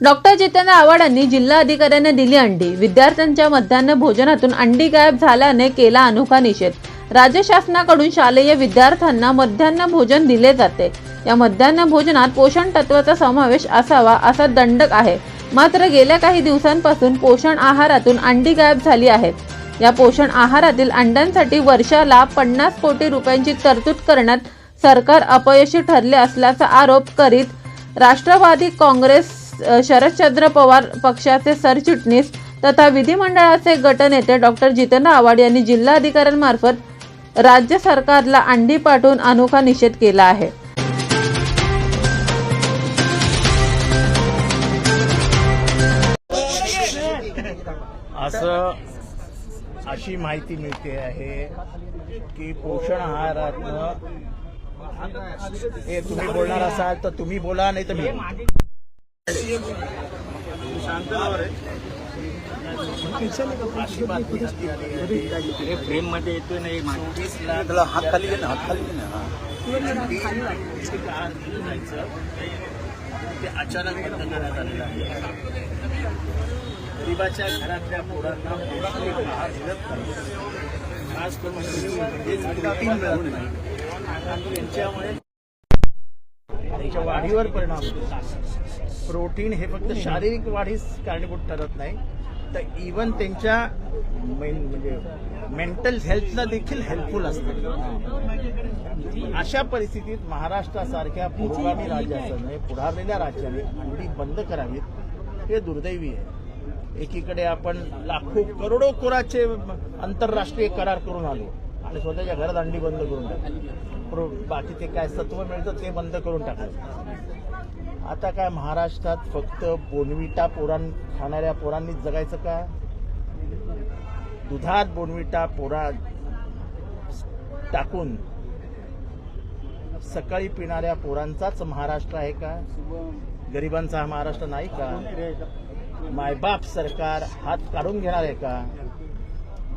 Doctor Jitendra आव्हाडांनी जिल्हा अधिकाऱ्यांना दिली अंडी. विद्यार्थ्यांच्या मध्यान्ह भोजनातून अंडी गायब झाल्याने केला अनोखा निषेध. राज्य शासनाकडून शालेय विद्यार्थ्यांना मध्यान्ह भोजन दिले जाते. या मध्यान्ह भोजनात पोषण तत्वाचा समावेश असावा असा दंडक आहे. मात्र गेल्या काही दिवसांपासून पोषण आहारातून अंडी गायब झाली आहेत. या पोषण आहारातील अंड्यांसाठी वर्षाला पन्नास कोटी रुपयांची तरतूद करण्यात सरकार अपयशी ठरले असल्याचा आरोप करीत राष्ट्रवादी काँग्रेस शरदचंद्र पवार पक्षाचे सरचिटणीस तथा विधिमंडळाचे गटनेते डॉक्टर जितेंद्र आव्हाड यांनी जिल्हाधिकाऱ्यांमार्फत राज्य सरकारला अंडी पाठवून अनोखा निषेध केला आहे. असं अशी माहिती मिळते आहे की पोषण आहारातनं हे तुम्ही बोलणार असाल तर तुम्ही बोला नाही तर मी फ्रेममध्ये येतोय ना एक माणूस. चोवीस लाख त्याला हात खाली घे ना हात खाली घे ना हा. ते अचानक बंद करण्यात आलेलं आहे गरिबाच्या घरातल्या पोरांना पौष्टिक आहार मिळत नाही खास करून नाही त्यांच्या वाढीवर परिणाम होतो. प्रोटीन हे फक्त शारीरिक वाढीस कारणीभूत ठरत नाही. तर इवन त्यांच्या मेन म्हणजे मेंटल हेल्थला देखील हेल्पफुल असतं. अशा परिस्थितीत महाराष्ट्रासारख्या पुरोगामी राज्याचं पुढारलेल्या राज्याने अंडी बंद करावीत हे दुर्दैवी आहे. एकीकडे आपण लाखो करोडो कोराचे आंतरराष्ट्रीय करार करून आलो आणि स्वतःच्या घरात अंडी बंद करून टाकली. प्रो- बाकी ते काय सत्व मिळतं ते बंद करून टाकलं. आता काय महाराष्ट्रात फक्त बोनविटा पोरां खाणाऱ्या पोरांनीच जगायचं का? दुधात बोनविटा पोरा टाकून सकाळी पिणाऱ्या पोरांचाच महाराष्ट्र आहे का? गरिबांचा हा महाराष्ट्र नाही का? मायबाप सरकार हात काढून घेणार आहे का?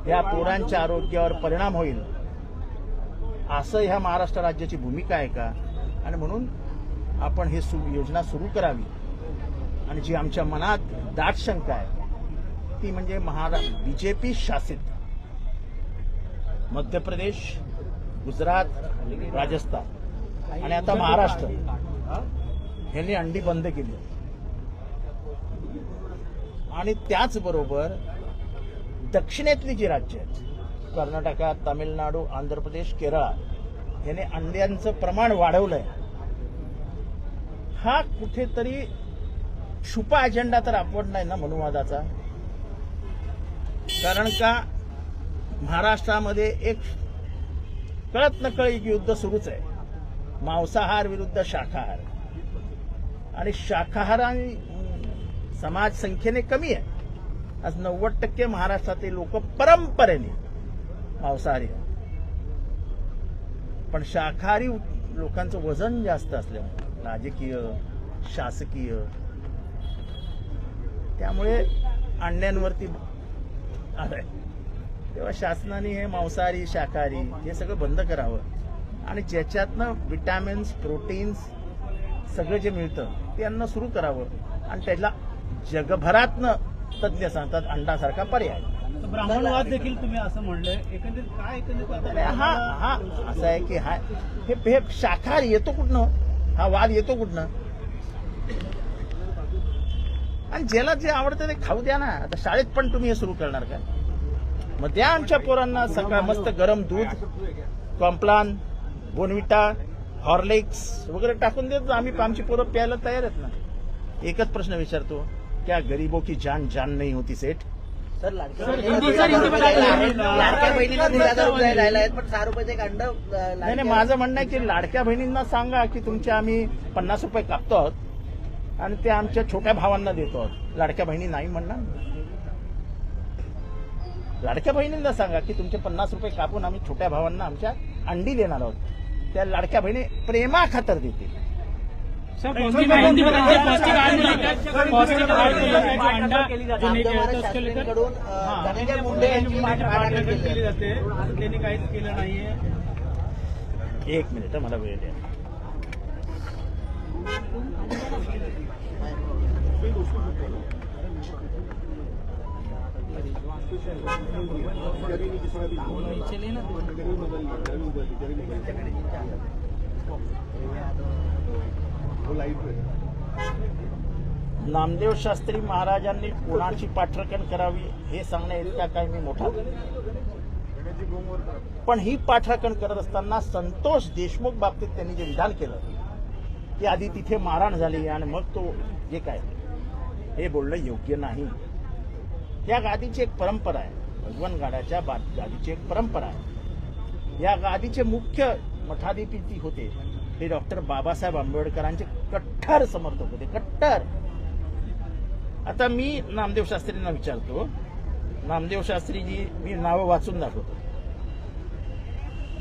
या पोरांच्या आरोग्यावर परिणाम होईल. असं ह्या महाराष्ट्र राज्याची भूमिका आहे का? आणि म्हणून आपण हे सु योजना सुरू करावी. आणि जी आमच्या मनात दाट शंका आहे ती म्हणजे महारा बीजेपी शासित. मध्य प्रदेश गुजरात राजस्थान. आणि आता महाराष्ट्र. यांनी अंडी बंद केली. आणि त्याचबरोबर दक्षिणेतली जी राज्य आहेत कर्नाटका तामिळनाडू आंध्र प्रदेश केरळ. याने अंड्यांचं प्रमाण वाढवलंय. हा कुठेतरी छुपा अजेंडा तर आपण नाही ना मनुवादाचा? कारण का महाराष्ट्रामध्ये एक कळत न युद्ध सुरूच आहे. मांसाहार विरुद्ध शाकाहार. आणि शाकाहारांनी आणि समाज संख्येने कमी आहे. आज नव्वद टक्के महाराष्ट्रातील लोक परंपरेने मांसाहारी. पण शाकाहारी लोकांचं वजन जास्त असल्यामुळे राजकीय शासकीय त्यामुळे अंड्यांवरती आलंय. तेव्हा शासनाने हे मांसाहारी शाकाहारी हे सगळं बंद करावं. आणि ज्याच्यातनं विटॅमिन्स प्रोटीन्स सगळं जे मिळतं ते अन्न सुरू करावं. आणि त्याला जगभरातनं तज्ज्ञ सांगतात अंडासारखा पर्याय. ब्राह्मणवाद देखील तुम्ही असं म्हणलंय एकंदरीत काय एकंदरीत हा हा असं आहे की हा हे हे शाकाहारी येतो कुठनं? हा वाद येतो कुठनं? आणि ज्याला जे आवडतं ते खाऊ द्या ना. आता शाळेत पण तुम्ही हे सुरू करणार का? मग द्या आमच्या पोरांना सकाळ मस्त गरम दूध कॉम्प्लान बोनविटा हॉर्लिक्स वगैरे टाकून देतो आम्ही आमची पोरं प्यायला तयार आहेत ना. एकच प्रश्न विचारतो क्या गरीबों की जान जान नहीं होती सेठ? सर लाडक्या बहिणीला दीड हजार रुपये राहिला आहेत पण सहा रुपयाचे नाही माझं म्हणणं आहे की लाडक्या बहिणींना सांगा की तुमचे आम्ही पन्नास रुपये कापतो आहोत आणि ते आमच्या छोट्या भावांना देतो आहोत. लाडक्या बहिणी नाही म्हणणार. लाडक्या बहिणींना सांगा की तुमचे पन्नास रुपये कापून आम्ही छोट्या भावांना आमच्या अंडी देणार आहोत. त्या लाडक्या बहिणी प्रेमा खातर देतील. सर पौष्टिक आहार हिंदी में बताइए, पौष्टिक आहार को लेकर पौष्टिक आहार को लेकर जो अंडा जो नहीं गया था उसको लेकर शासनाकडून हाँ, धनंजय मुंडे यांची वाटप पाठराखण केली केली आहे. जाते त्यांनी काहीच केलं नाहीये एक मिनिट हं, मला वेळ द्या चले ना नामदेव शास्त्री महाराजांनी कोणाची पाठराखण करावी हे सांगण्या इतका काय मी मोठा. पण ही पाठराखण करत असताना संतोष देशमुख बाबतीत त्यांनी जे विधान केलं की आधी तिथे मारहाण झाली आणि मग तो जे काय हे बोलणं योग्य नाही. या गादीची एक परंपरा आहे. भगवान गाड्याच्या गादीची एक परंपरा आहे. या गादीचे मुख्य मठाधिपती होते. हे डॉक्टर बाबासाहेब आंबेडकरांचे कट्टर समर्थक होते कट्टर. आता मी नामदेव शास्त्रींना विचारतो. नामदेव शास्त्रीजी मी नावं वाचून दाखवतो.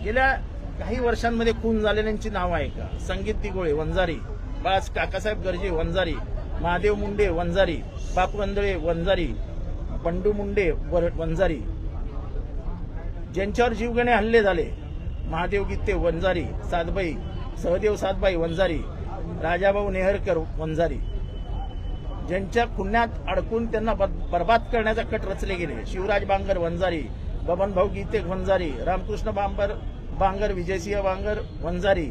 गेल्या काही वर्षांमध्ये खून झालेल्यांची नावं आहे का? संगीत दिगोळे वंजारी. बाळास काकासाहेब गर्जे वंजारी. महादेव मुंडे वंजारी. बाप वंदळे वंजारी. बंडू मुंडे वंजारी. ज्यांच्यावर जीवघेणे हल्ले झाले महादेव गीते वंजारी. सातबाई सहदेव सातबाई वंजारी राजाभाऊ नेहरकर वंजारी ज्यांच्या पुण्यात अडकून त्यांना बर्बाद करण्याचा कट रचले गेले. शिवराज बांगर वंजारी बबनभाऊ गीते वंजारी रामकृष्ण बांबर बांगर विजयसिंह बांगर वंजारी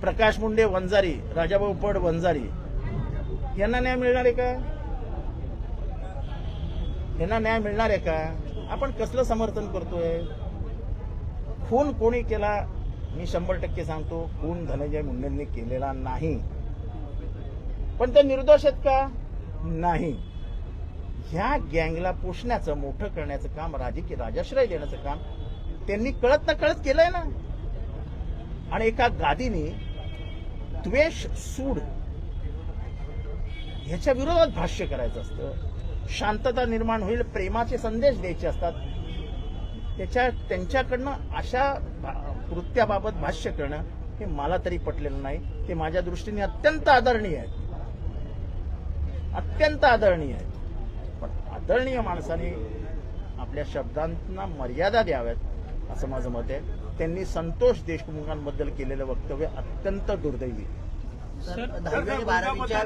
प्रकाश मुंडे वंजारी राजाभाऊ पड वंजारी. यांना न्याय मिळणार आहे का? यांना न्याय मिळणार आहे का? आपण कसलं समर्थन करतोय? खून कोणी केला? मी शंभर टक्के सांगतो खून धनंजय मुंडेंनी केलेला नाही. पण ते निर्दोष आहेत का? नाही. ह्या गँगला पोषण्याचं मोठं करण्याचं काम राजकीय राजाश्रय देण्याचं काम त्यांनी कळत ना कळत केलंय ना. आणि एका गादीने द्वेष सूड ह्याच्या विरोधात भाष्य करायचं असतं. शांतता निर्माण होईल प्रेमाचे संदेश द्यायचे असतात. त्याच्या त्यांच्याकडनं अशा कृत्याबाबत भाष्य करणं हे मला तरी पटलेलं नाही ते माझ्या दृष्टीने अत्यंत आदरणीय आहेत अत्यंत आदरणीय आहेत पण आदरणीय माणसाने आपल्या शब्दांना मर्यादा द्याव्यात असं माझं मत आहे त्यांनी संतोष देशमुखांबद्दल केलेलं वक्तव्य अत्यंत दुर्दैवी बारावीच्या